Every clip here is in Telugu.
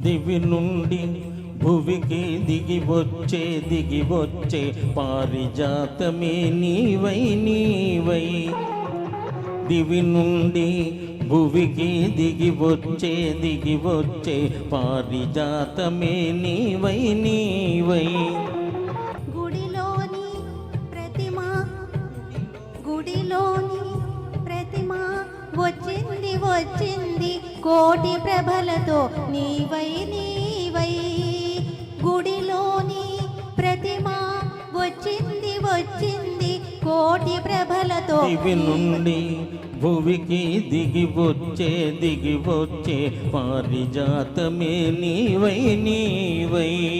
దివి నుండి భువికి దిగి వచ్చే దిగి వచ్చే పారిజాతమే నీవై నీవై. దివి నుండి భువికి దిగి వచ్చే దిగి వచ్చే పారిజాతమే నీవై నీవై. వచ్చింది వచ్చింది. కోటి ప్రభలతో నీవై నీవై. గుడిలోని ప్రతిమ వచ్చింది వచ్చింది. కోటి ప్రభలతో దివి నుండి భువికి దిగి వచ్చే దిగి వచ్చే. పారిజాతమే నీవై నీవై.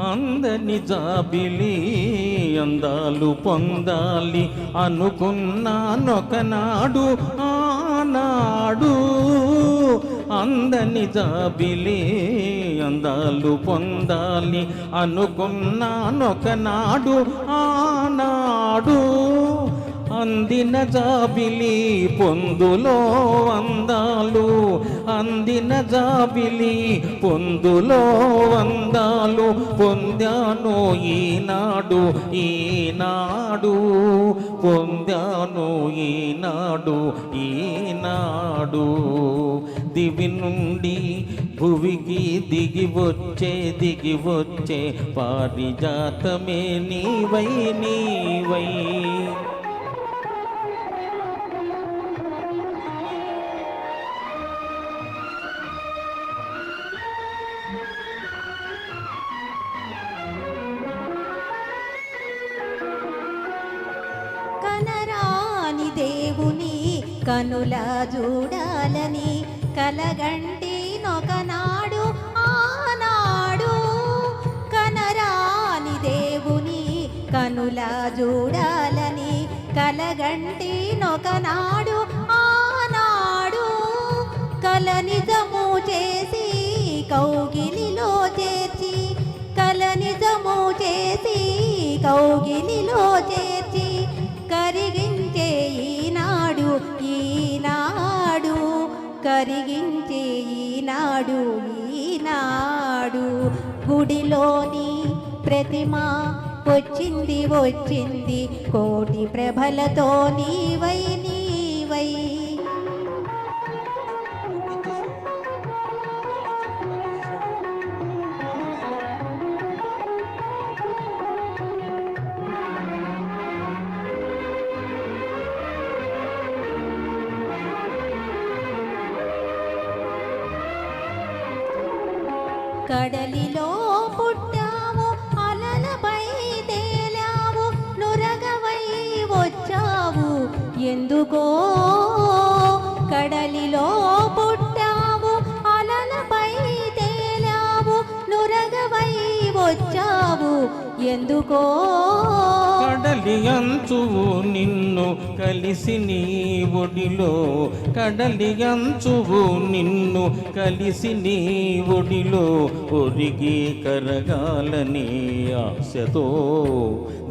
అందని జాబిలి అందాలు పొందాలి. అనుకున్నానొకనాడు ఆనాడు అందని జాబిలి అందాలు పొందాలి. అనుకున్నానొకనాడు ఆనాడు అందిన జాబిలి పొందులో అందాలు అందిన జాబిలి పొందులో వందాలు పొందాను ఈనాడు ఈనాడు. పొందాను ఈనాడు ఈనాడు. దివి నుండి భువికి దిగి వచ్చే దిగి వచ్చే పారిజాతమే నీవై నీవై. దేవుని కనుల చూడాలని కలగంటి నొకనాడు ఆనాడు. కనరాని దేవుని కనుల చూడాలని కలగంటి నొకనాడు ఆనాడు. కల నిజము చేసి కౌగిలిలో చేర్చి కల నిజము చేసి కౌగిలిలో చేర్చి కరిగి కరిగించే ఈనాడు ఈనాడు. గుడిలోని ప్రతిమ వచ్చింది వచ్చింది. కోటి ప్రభలతో నీవై నీవై. కడలిలో పుట్టావు అలలపై తేలావు నురగవై వచ్చావు. ఎందుకో కడలిలో పుట్టావు అలలపై తేలావు నురగవై వచ్చావు. ఎందుకో కడలి అంచువు నిన్ను కలిసి నీ ఒడిలో. కడలి అంచువు నిన్ను కలిసి నీ ఒడిలో. ఒరిగి కరగాలని ఆశతో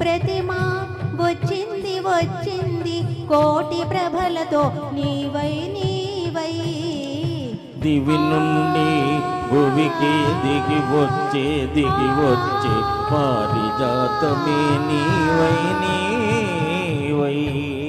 ప్రతిమ వచ్చింది వచ్చింది. కోటి ప్రభలతో నీవై నీవై. దివి నుండి భువికి దిగి వచ్చే దిగి వచ్చే పారిజాతమే నీవై నీవై.